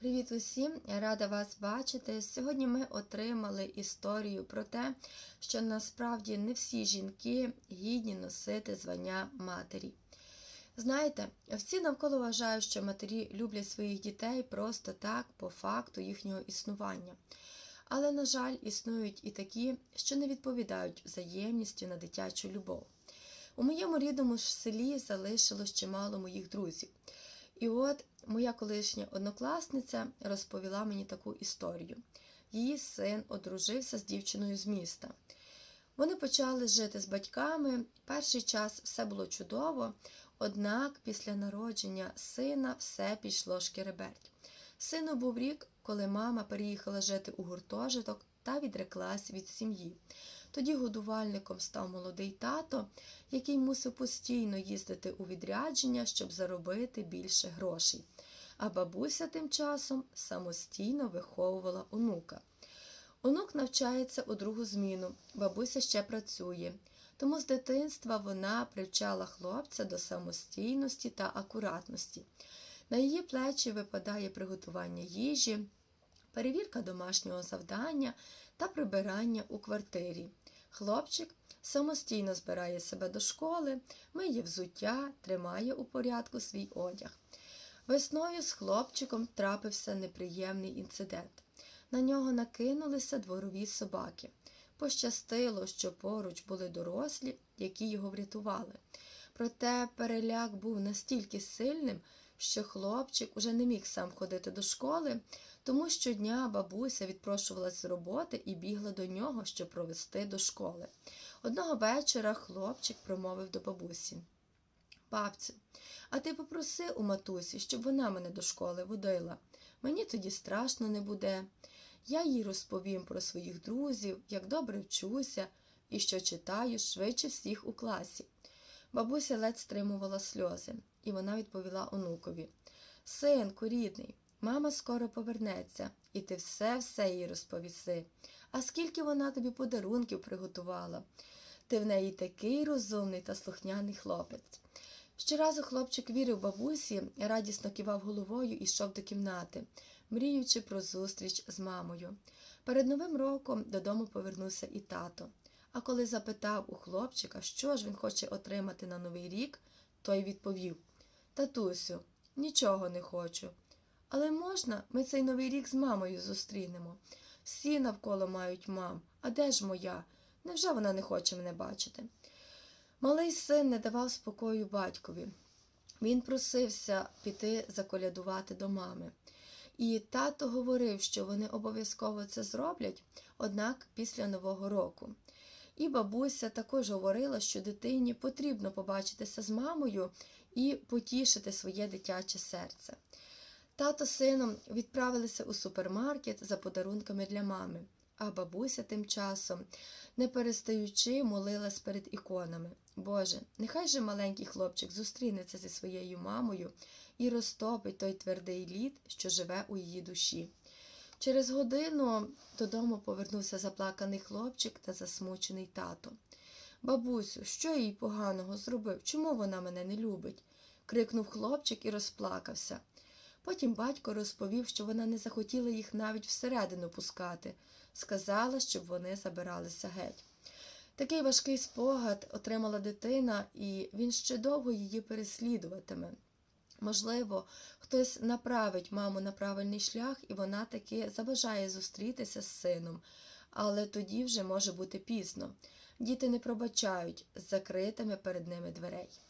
Привіт усім! Рада вас бачити. Сьогодні ми отримали історію про те, що насправді не всі жінки гідні носити звання матері. Знаєте, всі навколо вважають, що матері люблять своїх дітей просто так, по факту їхнього існування. Але, на жаль, існують і такі, що не відповідають взаємністю на дитячу любов. У моєму рідному селі залишилось чимало моїх друзів. І от моя колишня однокласниця розповіла мені таку історію. Її син одружився з дівчиною з міста. Вони почали жити з батьками. Перший час все було чудово, однак після народження сина все пішло шкереберть. Сину був рік, коли мама переїхала жити у гуртожиток та відреклась від сім'ї. Тоді годувальником став молодий тато, який мусив постійно їздити у відрядження, щоб заробити більше грошей. А бабуся тим часом самостійно виховувала онука. Онук навчається у другу зміну, бабуся ще працює, тому з дитинства вона привчала хлопця до самостійності та акуратності. На її плечі випадає приготування їжі, перевірка домашнього завдання та прибирання у квартирі. Хлопчик самостійно збирає себе до школи, миє взуття, тримає у порядку свій одяг. Весною з хлопчиком трапився неприємний інцидент. На нього накинулися дворові собаки. Пощастило, що поруч були дорослі, які його врятували. Проте переляк був настільки сильним, що хлопчик уже не міг сам ходити до школи, тому щодня бабуся відпрошувалась з роботи і бігла до нього, щоб провести до школи. Одного вечора хлопчик промовив до бабусі. Бабцю, а ти попроси у матусі, щоб вона мене до школи водила. Мені тоді страшно не буде. Я їй розповім про своїх друзів, як добре вчуся і що читаю швидше всіх у класі. Бабуся ледь стримувала сльози, і вона відповіла онукові Синку, рідний, мама скоро повернеться, і ти все-все їй розповіси. А скільки вона тобі подарунків приготувала? Ти в неї такий розумний та слухняний хлопець. Щоразу хлопчик вірив бабусі, радісно кивав головою і йшов до кімнати, мріючи про зустріч з мамою. Перед новим роком додому повернувся і тато. А коли запитав у хлопчика, що ж він хоче отримати на новий рік, той відповів Татусю, нічого не хочу. Але можна, ми цей новий рік з мамою зустрінемо. Всі навколо мають мам, а де ж моя? Невже вона не хоче мене бачити? Малий син не давав спокою батькові. Він просився піти заколядувати до мами. І тато говорив, що вони обов'язково це зроблять, однак після Нового року. І бабуся також говорила, що дитині потрібно побачитися з мамою і потішити своє дитяче серце. Тато з сином відправилися у супермаркет за подарунками для мами, а бабуся тим часом, не перестаючи, молилась перед іконами. Боже, нехай же маленький хлопчик зустрінеться зі своєю мамою і розтопить той твердий лід, що живе у її душі. Через годину додому повернувся заплаканий хлопчик та засмучений тато. Бабусю, що їй поганого зробив? Чому вона мене не любить? крикнув хлопчик і розплакався. Потім батько розповів, що вона не захотіла їх навіть всередину пускати, сказала, щоб вони забиралися геть. Такий важкий спогад отримала дитина, і він ще довго її переслідуватиме. Можливо, хтось направить маму на правильний шлях, і вона таки заважає зустрітися з сином, але тоді вже може бути пізно. Діти не пробачають з закритими перед ними дверей.